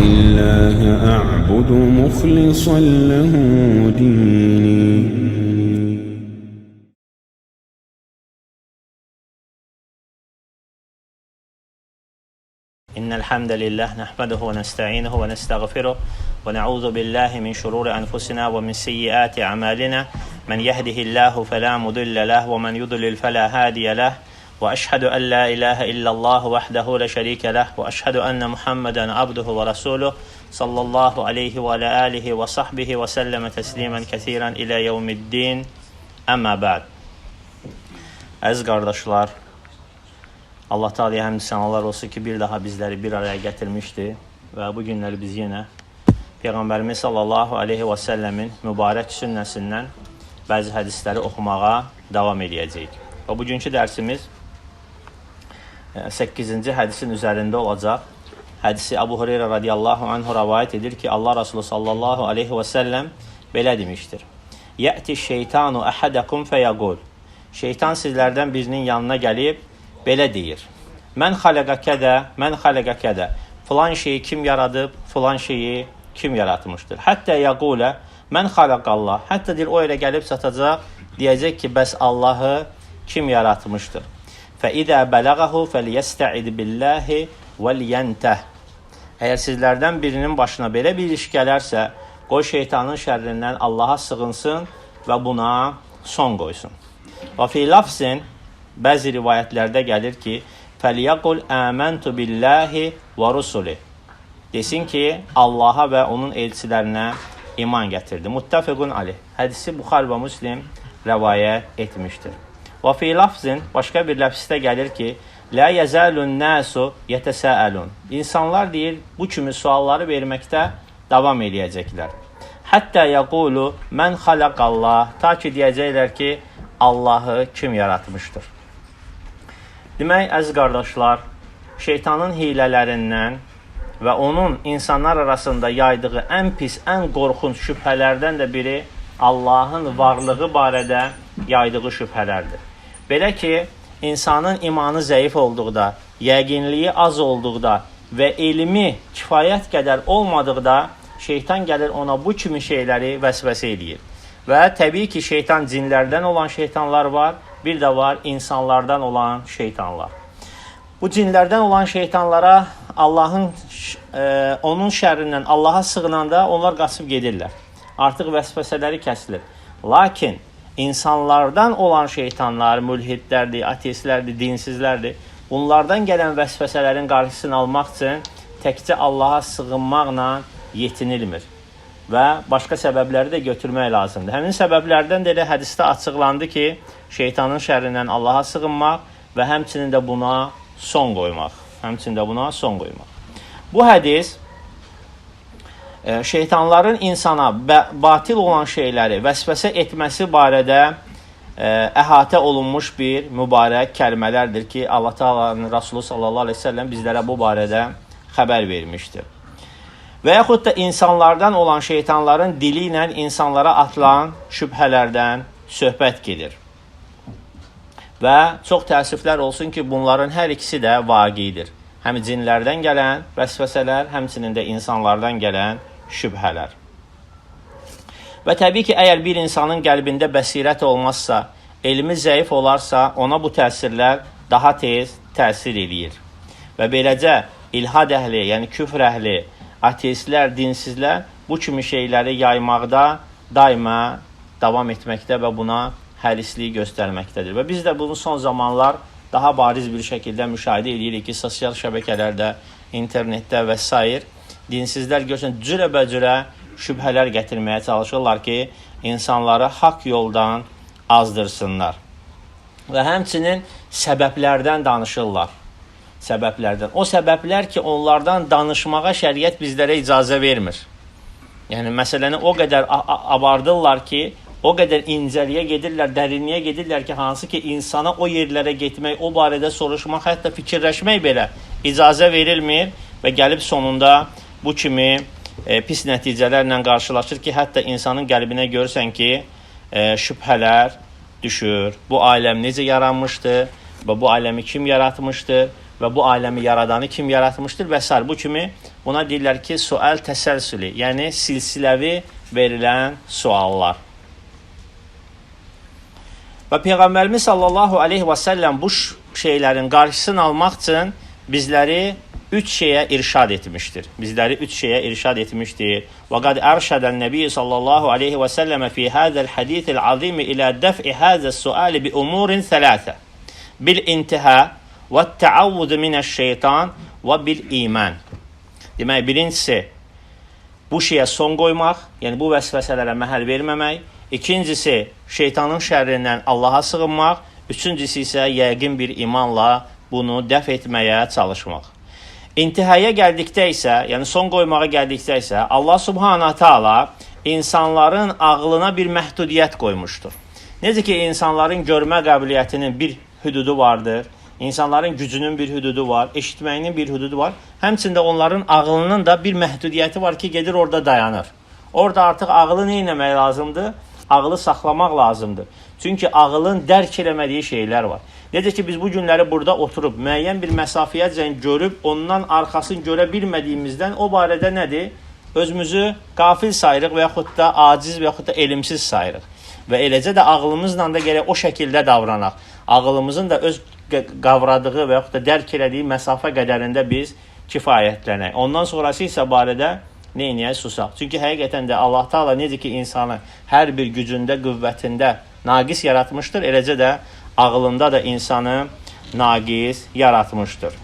لله أعبد مخلصا له ديني. إن الحمد لله نحمده ونستعينه ونستغفره ونعوذ بالله من شرور أنفسنا ومن سيئات أعمالنا. من يهده الله فلا مضل له ومن يضلل فلا هادي له. وأشهد أن لا إله إلا الله وحده لا شريك له وأشهد أن محمدا عبده ورسوله صلى الله عليه وعلى آله وصحبه وسلم تسليما كثيرا إلى يوم الدين أما بعد Əziz qardaşlar, Allah Taalaya həmd sənalar olsun ki, bir daha bizləri bir araya gətirmişdi və bu günləri biz yenə Peyğəmbərimiz sallallahu aleyhi və səlləmin mübarək sünnəsindən bəzi hədisləri oxumağa davam edəcəyik. Və bugünkü dərsimiz 8-ci hədisin üzərində olacaq. Hədisi Abu Hureyra radiyallahu anhu rəvayət edir ki, Allah Resulü sallallahu aleyhi və səlləm belə demişdir. Yəti şeytanu əhədəkum fəyəqul. Şeytan sizlərdən birinin yanına gəlib belə deyir. Mən xaləqə kədə, mən xaləqə kədə. Filan şeyi kim yaradıb, filan şeyi kim yaratmışdır. Hətta yəqulə, mən xaləqallah. Hətta deyir, o yerə gəlib çatacaq, deyəcək ki, bəs Allahı kim yaratmışdır. Fəidə bələğəhu fəliyəstəid billahi vəlyəntəh. Əgər sizlərdən birinin başına belə bir iş gələrsə, qoy şeytanın şərrindən Allaha sığınsın və buna son qoysun. Və fi lafzin bəzi rivayətlərdə gəlir ki, fəliyəqul əməntu billahi və rusuli. Desin ki, Allaha və onun elçilərinə iman gətirdi. Muttəfiqun aleyh. Hədisi Buxar və Müslim rəvayət etmişdir. Və fi lafzin başqa bir ləfsdə gəlir ki, La yəzəlun nəsu yətəsəəlun. İnsanlar deyir, bu kimi sualları verməkdə davam edəcəklər. Hətta yəqulu mən xalaqallah. Ta ki deyəcəklər ki, Allahı kim yaratmışdır? Demək, əziz qardaşlar, şeytanın hilələrindən və onun insanlar arasında yaydığı ən pis, ən qorxunc şübhələrdən də biri Allahın varlığı barədə yaydığı şübhələrdir. Belə ki, insanın imanı zəif olduqda, yəqinliyi az olduqda və elmi kifayət qədər olmadıqda şeytan gəlir ona bu kimi şeyləri vəsvəsə eləyir. Və təbii ki, şeytan cinlərdən olan şeytanlar var, bir də var insanlardan olan şeytanlar. Bu cinlərdən olan şeytanlara Allahın e, onun şərrindən Allaha sığınanda onlar qaçıb gedirlər. Artıq vəsvəsələri kəsilir. Lakin insanlardan olan şeytanlar, mülhidlərdir, ateistlərdir, dinsizlərdir. Bunlardan gələn vəsvəsələrin qarşısını almaq üçün təkcə Allaha sığınmaqla yetinilmir və başqa səbəbləri də götürmək lazımdır. Həmin səbəblərdən də elə hədisdə açıqlandı ki, şeytanın şərrindən Allaha sığınmaq və həmçinin də buna son qoymaq. Həmçinin də buna son qoymaq. Bu hədis şeytanların insana batil olan şeyləri vəsvəsə etməsi barədə əhatə olunmuş bir mübarək kəlmələrdir ki, Allah Taala'nın Rəsulu sallallahu əleyhi və səlləm bizlərə bu barədə xəbər vermişdir. Və yaxud da insanlardan olan şeytanların dili ilə insanlara atılan şübhələrdən söhbət gedir. Və çox təəssüflər olsun ki, bunların hər ikisi də vaqidir. Həm cinlərdən gələn vəsvəsələr, həmçinin də insanlardan gələn şübhələr. Və təbii ki, əgər bir insanın qəlbində bəsirət olmazsa, elmi zəif olarsa, ona bu təsirlər daha tez təsir eləyir. Və beləcə ilhad əhli, yəni küfr əhli, ateistlər, dinsizlər bu kimi şeyləri yaymaqda daima davam etməkdə və buna hərislik göstərməkdədir. Və biz də bunu son zamanlar daha bariz bir şəkildə müşahidə edirik ki, sosial şəbəkələrdə, internetdə və s. dinsizlər görsən cürəbəcürə şübhələr gətirməyə çalışırlar ki, insanları haqq yoldan azdırsınlar. Və həmçinin səbəblərdən danışırlar səbəblərdən. O səbəblər ki, onlardan danışmağa şəriət bizlərə icazə vermir. Yəni məsələni o qədər abardırlar ki, o qədər incəliyə gedirlər, dərinliyə gedirlər ki, hansı ki insana o yerlərə getmək, o barədə soruşmaq, hətta fikirləşmək belə icazə verilmir və gəlib sonunda bu kimi e, pis nəticələrlə qarşılaşır ki, hətta insanın qəlbinə görürsən ki, e, şübhələr düşür. Bu aləm necə yaranmışdı və bu aləmi kim yaratmışdı? və bu aləmi yaradanı kim yaratmışdır və s. Bu kimi buna deyirlər ki, sual təsəlsüli, yəni silsiləvi verilən suallar. Və Peyğəmbərimiz sallallahu aleyhi və səlləm bu şeylərin qarşısını almaq üçün bizləri üç şeyə irşad etmişdir. Bizləri üç şeyə irşad etmişdir. Və qad ərşədən Nəbi sallallahu aleyhi və səlləmə fi hadzal hadisil azim ilə dəf'i hadzal sual bi umurin thalathə. Bil intiha və təavvuz minəş-şeytan və bil iman. Demək birincisi bu şeyə son qoymaq, yəni bu vəsvəsələrə məhəl verməmək. İkincisi, şeytanın şərrindən Allaha sığınmaq. Üçüncüsü isə yəqin bir imanla bunu dəf etməyə çalışmaq. İntihaya gəldikdə isə, yəni son qoymağa gəldikdə isə Allah Subhanahu taala insanların ağlına bir məhdudiyyət qoymuşdur. Necə ki insanların görmə qabiliyyətinin bir hüdudu vardır, insanların gücünün bir hüdudu var, eşitməyinin bir hüdudu var. Həmçində onların ağlının da bir məhdudiyyəti var ki, gedir orada dayanır. Orada artıq ağlı nə etmək lazımdır? Ağlı saxlamaq lazımdır. Çünki ağlın dərk eləmədiyi şeylər var. Necə ki biz bu günləri burada oturub müəyyən bir məsafəyəcən görüb ondan arxasını görə bilmədiyimizdən o barədə nədir? Özümüzü qafil sayırıq və yaxud da aciz və yaxud da elmsiz sayırıq. Və eləcə də ağlımızla da gərək o şəkildə davranaq. Ağlımızın da öz qavradığı və yaxud da dərk elədiyi məsafə qədərində biz kifayətlənək. Ondan sonrası isə barədə nə edək? Susaq. Çünki həqiqətən də Allah Taala necə ki insanı hər bir gücündə, qüvvətində naqis yaratmışdır, eləcə də ağlında da insanı naqis yaratmışdır.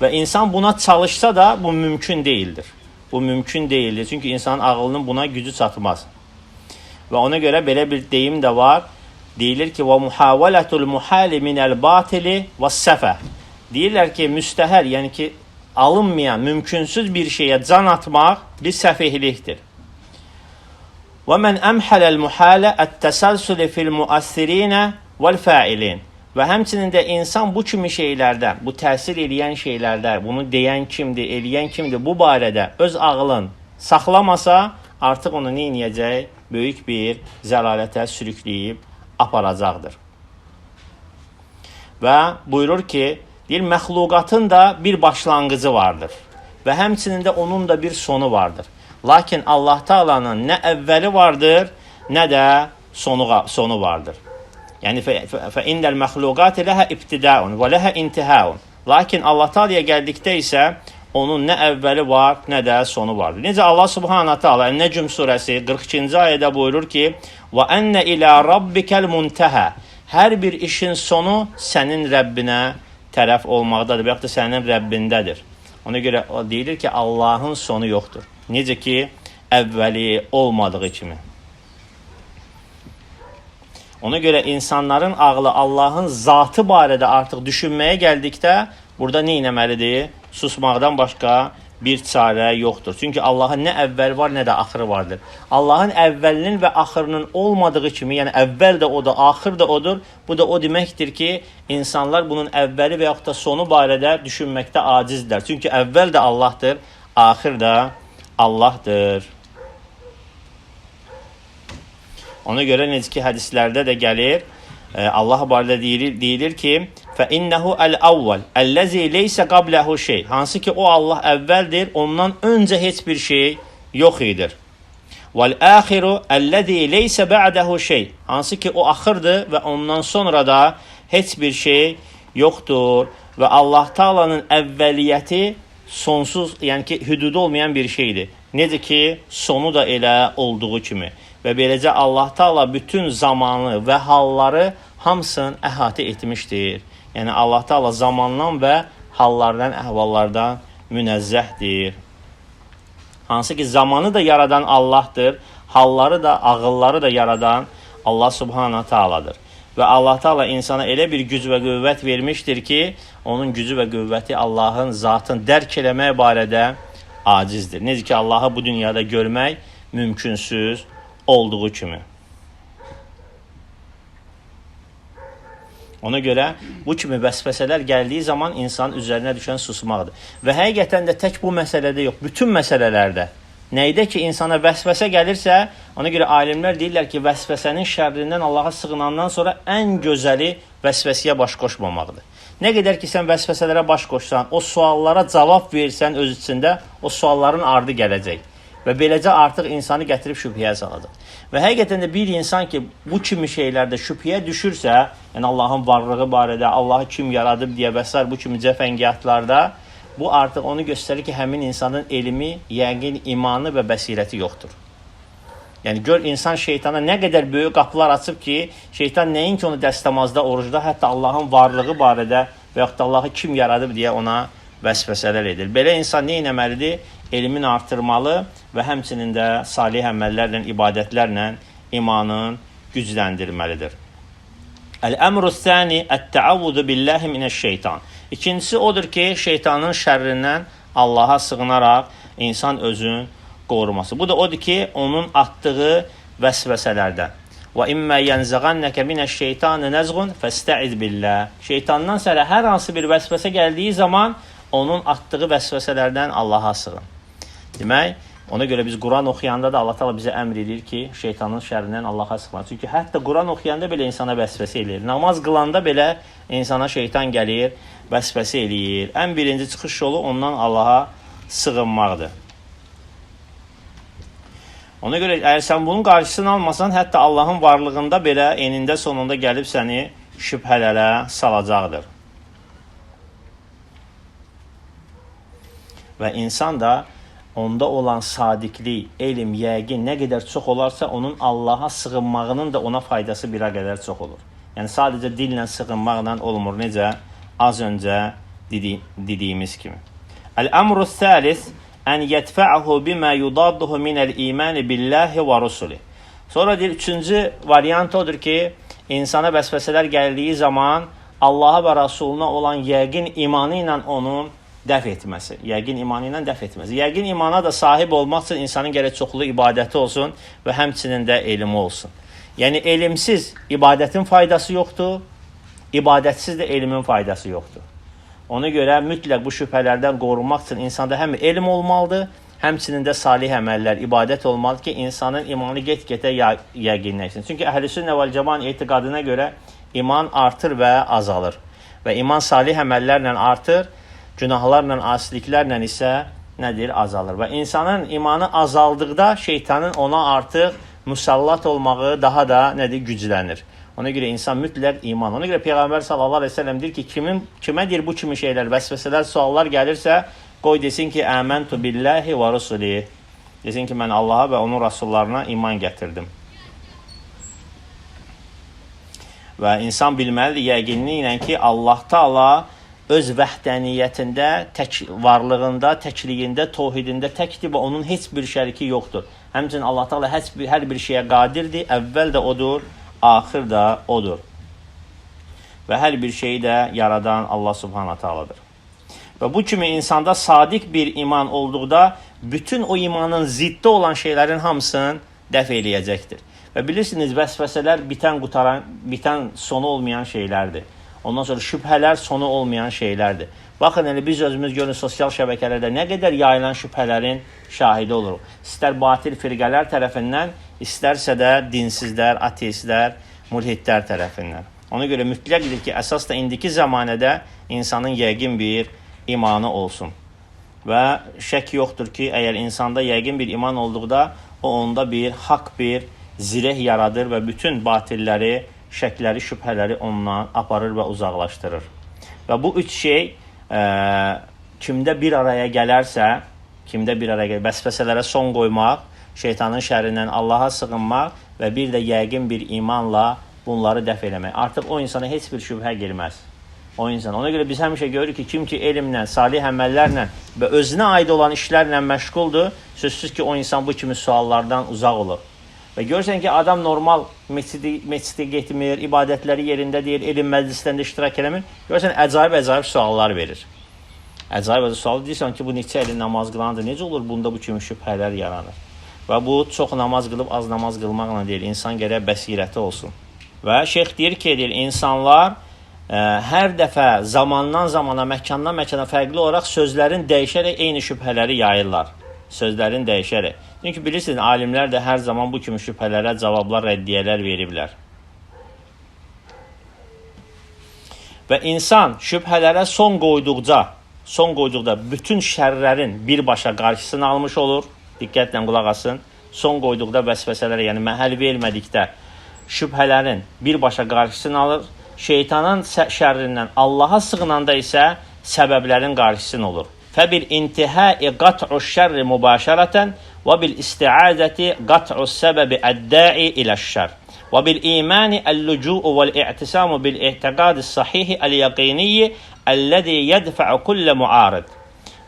Və insan buna çalışsa da bu mümkün deyildir. Bu mümkün deyildir. Çünki insanın ağlının buna gücü çatmaz. Və ona görə belə bir deyim də var. Deyilir ki, "Və muhavalatul muhali minel batili və səfə." Deyirlər ki, müstəhər, yəni ki, alınmayan, mümkünsüz bir şeyə can atmaq bir səfehlikdir. Və mən əmhələl muhalə ət-təsəlsüli fil müəssirinə vəl-fəilin. Və həmçinin də insan bu kimi şeylərdən, bu təsir edən şeylərdə, bunu deyən kimdir, eləyən kimdir, bu barədə öz ağlın saxlamasa, artıq onu nə edəcək? Böyük bir zəlalətə sürükləyib aparacaqdır. Və buyurur ki, deyir məxluqatın da bir başlanğıcı vardır və həmçinin də onun da bir sonu vardır. Lakin Allah Taala'nın nə əvvəli vardır, nə də sonu sonu vardır. Yəni fə indəl məxluqat leha ibtidaun və leha intihaun. Lakin Allah Taala'ya gəldikdə isə onun nə əvvəli var, nə də sonu vardır. Necə Allah Subhanahu Taala Ən-Necm surəsi 42-ci ayədə buyurur ki: "Və enne ila rabbikal muntaha." Hər bir işin sonu sənin Rəbbinə tərəf olmaqdadır və yaxud da sənin Rəbbindədir. Ona görə o deyilir ki, Allahın sonu yoxdur. Necə ki, əvvəli olmadığı kimi. Ona görə insanların ağlı Allahın zatı barədə artıq düşünməyə gəldikdə burada nə etməlidir? Susmaqdan başqa bir çarə yoxdur. Çünki Allahın nə əvvəl var, nə də axırı vardır. Allahın əvvəlinin və axırının olmadığı kimi, yəni əvvəl də odur, axır da odur. Bu da o deməkdir ki, insanlar bunun əvvəli və yaxud da sonu barədə düşünməkdə acizdirlər. Çünki əvvəl də Allahdır, axır da Allahdır. Ona görə necə ki hədislərdə də gəlir, Allah barədə deyilir, deyilir ki, "Fə innehu el-awwal allazi leysa qablahu şey." Hansı ki o Allah əvvəldir, ondan öncə heç bir şey yox idi. Vel-axiru allazi leysa ba'dahu şey. Hansı ki o axırdır və ondan sonra da heç bir şey yoxdur və Allah Taala'nın əvvəliyyəti sonsuz, yəni ki, hüdudu olmayan bir şeydir. Necə ki, sonu da elə olduğu kimi. Və beləcə Allah Taala bütün zamanı və halları hamısını əhatə etmişdir. Yəni Allah Taala zamandan və hallardan, əhvallardan münezzəhdir. Hansı ki zamanı da yaradan Allahdır, halları da, ağılları da yaradan Allah Subhanahu Taala'dır. Və Allah Taala insana elə bir güc və qüvvət vermişdir ki, onun gücü və qüvvəti Allahın zatını dərk eləmək barədə acizdir. Necə ki Allahı bu dünyada görmək mümkünsüz olduğu kimi. Ona görə bu kimi vəsvəsələr gəldiyi zaman insanın üzərinə düşən susmaqdır. Və həqiqətən də tək bu məsələdə yox, bütün məsələlərdə Nəydə ki, insana vəsvəsə gəlirsə, ona görə alimlər deyirlər ki, vəsvəsənin şərrindən Allaha sığınandan sonra ən gözəli vəsvəsəyə baş qoşmamaqdır. Nə qədər ki, sən vəsvəsələrə baş qoşsan, o suallara cavab versən öz içində, o sualların ardı gələcək. Və beləcə artıq insanı gətirib şübhəyə salacaq. Və həqiqətən də bir insan ki, bu kimi şeylərdə şübhəyə düşürsə, yəni Allahın varlığı barədə, Allahı kim yaradıb deyə və s. bu kimi cəfəngiyatlarda, bu artıq onu göstərir ki, həmin insanın elmi, yəqin imanı və bəsirəti yoxdur. Yəni gör insan şeytana nə qədər böyük qapılar açıb ki, şeytan nəinki onu dəstəmazda, orucda, hətta Allahın varlığı barədə və yaxud da Allahı kim yaradıb deyə ona vəsvəsələr edir. Belə insan nə etməlidir? Elmin artırmalı və həmçinin də salih əməllərlə, ibadətlərlə imanın gücləndirməlidir. Əl-əmru səni ət-təavvudu billahi minəş-şeytan. İkincisi odur ki, şeytanın şərrindən Allaha sığınaraq insan özün qoruması. Bu da odur ki, onun atdığı vəsvəsələrdən. Və immə yənzəğannəkə minəş-şeytanı nəzğun fəstəiz billah. Şeytandan sənə hər hansı bir vəsvəsə gəldiyi zaman onun atdığı vəsvəsələrdən Allaha sığın. Demək, ona görə biz Quran oxuyanda da Allah Taala bizə əmr edir ki, şeytanın şərrindən Allaha sığın. Çünki hətta Quran oxuyanda belə insana vəsvəsə eləyir. Namaz qılanda belə insana şeytan gəlir, vəsvəsə eləyir. Ən birinci çıxış yolu ondan Allaha sığınmaqdır. Ona görə əgər sən bunun qarşısını almasan, hətta Allahın varlığında belə enində sonunda gəlib səni şübhələrə salacaqdır. Və insan da onda olan sadiqlik, elm, yəqin nə qədər çox olarsa, onun Allaha sığınmağının da ona faydası birə qədər çox olur. Yəni sadəcə dillə sığınmaqla olmur. Necə az öncə dedi, dediyimiz kimi. Əl-əmru səlis ən yədfə'əhu bimə yudadduhu minəl imani billahi və rusuli. Sonra deyir, üçüncü variant odur ki, insana vəsvəsələr gəldiyi zaman Allaha və Rasuluna olan yəqin imanı ilə onun dəf etməsi. Yəqin imanı ilə dəf etməsi. Yəqin imana da sahib olmaq üçün insanın gərək çoxlu ibadəti olsun və həmçinin də elmi olsun. Yəni elmsiz ibadətin faydası yoxdur, ibadətsiz də elmin faydası yoxdur. Ona görə mütləq bu şübhələrdən qorunmaq üçün insanda həm elm olmalıdır, həmçinin də salih əməllər, ibadət olmalıdır ki, insanın imanı get-getə yəqinləşsin. Çünki Əhlüsünnə vəl Cəmaın etiqadına görə iman artır və azalır. Və iman salih əməllərlə artır, günahlarla, asiliklərlə isə nədir? Azalır. Və insanın imanı azaldıqda şeytanın ona artıq musallat olmağı daha da nədir? Güclənir. Ona görə insan mütləq iman. Ona görə Peyğəmbər sallallahu əleyhi və səlləm deyir ki, kimin kimə deyir bu kimi şeylər, vəsvəsələr, suallar gəlirsə, qoy desin ki, əməntu billahi və rusuli. Desin ki, mən Allaha və onun rəsullarına iman gətirdim. Və insan bilməlidir yəqinliklə ki, Allah Taala öz vəhdəniyyətində, tək varlığında, təkliyində, təvhidində təkdir və onun heç bir şəriki yoxdur. Həmçinin Allah Taala hər bir, hər bir şeyə qadirdir. Əvvəl də odur, axır da odur. Və hər bir şeyi də yaradan Allah Subhanahu Taala'dır. Və bu kimi insanda sadiq bir iman olduqda bütün o imanın ziddi olan şeylərin hamısını dəf eləyəcəkdir. Və bilirsiniz, vəsvəsələr bitən qutaran, bitən sonu olmayan şeylərdir. Ondan sonra şübhələr sonu olmayan şeylərdir. Baxın, elə biz özümüz görün sosial şəbəkələrdə nə qədər yayılan şübhələrin şahidi oluruq. İstər batil firqələr tərəfindən, istərsə də dinsizlər, ateistlər, mulhidlər tərəfindən. Ona görə mütləqdir ki, əsas da indiki zamanədə insanın yəqin bir imanı olsun. Və şək yoxdur ki, əgər insanda yəqin bir iman olduqda, o onda bir haqq bir zireh yaradır və bütün batilləri, şəkləri, şübhələri ondan aparır və uzaqlaşdırır. Və bu üç şey ə, kimdə bir araya gələrsə, kimdə bir araya gələr, vəsvəsələrə son qoymaq, şeytanın şərindən Allaha sığınmaq və bir də yəqin bir imanla bunları dəf eləmək. Artıq o insana heç bir şübhə girməz. O insan. Ona görə biz həmişə görürük ki, kim ki elmlə, salih əməllərlə və özünə aid olan işlərlə məşğuldur, sözsüz ki, o insan bu kimi suallardan uzaq olur. Və görürsən ki, adam normal məscidi, məscidə getmir, ibadətləri yerində deyir, elm məclislərində iştirak eləmir. Görürsən, əcaib-əcaib suallar verir. Əcaib-əcaib sual deyirsən ki, bu neçə ilin namaz qılandır, necə olur bunda bu kimi şübhələr yaranır? Və bu çox namaz qılıb az namaz qılmaqla deyil, insan gərək bəsirəti olsun. Və şeyx deyir ki, deyir, insanlar ə, hər dəfə zamandan zamana, məkandan məkana fərqli olaraq sözlərin dəyişərək eyni şübhələri yayırlar. Sözlərini dəyişərək. Çünki bilirsiniz, alimlər də hər zaman bu kimi şübhələrə cavablar, rəddiyələr veriblər. Və insan şübhələrə son qoyduqca, son qoyduqda bütün şərlərin birbaşa qarşısını almış olur. Diqqətlə qulaq asın. Son qoyduqda vəsvəsələrə, yəni məhəl vermədikdə şübhələrin birbaşa qarşısını alır. Şeytanın şərrindən Allaha sığınanda isə səbəblərin qarşısını olur. فبالانتهاء قطع الشر مباشرة وبالاستعاذة قطع السبب الداعي إلى الشر وبالإيمان اللجوء والاعتصام بالاعتقاد الصحيح اليقيني الذي يدفع كل معارض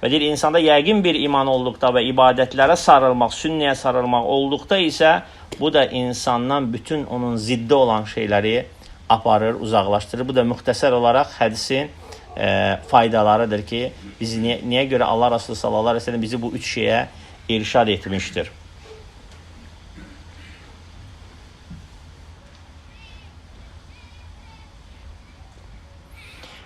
Və deyir, insanda yəqin bir iman olduqda və ibadətlərə sarılmaq, sünnəyə sarılmaq olduqda isə bu da insandan bütün onun ziddi olan şeyləri aparır, uzaqlaşdırır. Bu da müxtəsər olaraq hədisin e, faydalarıdır ki, biz niyə, niyə görə Allah Resulü sallallahu aleyhi ve sellem bizi bu üç şeyə irşad etmiştir.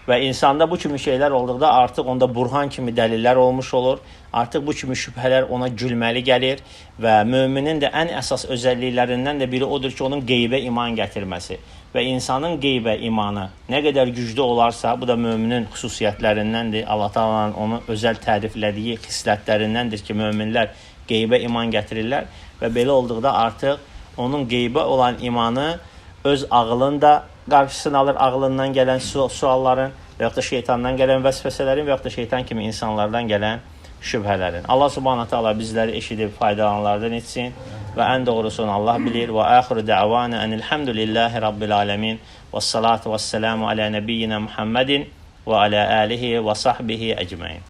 Və insanda bu kimi şeylər olduqda artıq onda burhan kimi dəlillər olmuş olur. Artıq bu kimi şübhələr ona gülməli gəlir və möminin də ən əsas özəlliklərindən də biri odur ki, onun qeybə iman gətirməsi və insanın qeybə imanı nə qədər güclü olarsa, bu da möminin xüsusiyyətlərindəndir. Allah Taala'nın onu özəl təriflədiyi xislətlərindəndir ki, möminlər qeybə iman gətirirlər və belə olduqda artıq onun qeybə olan imanı öz ağlını da qarşısını alır ağlından gələn su sualların və yaxud da şeytandan gələn vəsvəsələrin və yaxud da şeytan kimi insanlardan gələn şübhələrin. Allah subhanahu taala bizləri eşidib faydalananlardan etsin وان دغرسون الله بليل واخر دعوانا ان الحمد لله رب العالمين والصلاه والسلام على نبينا محمد وعلى اله وصحبه اجمعين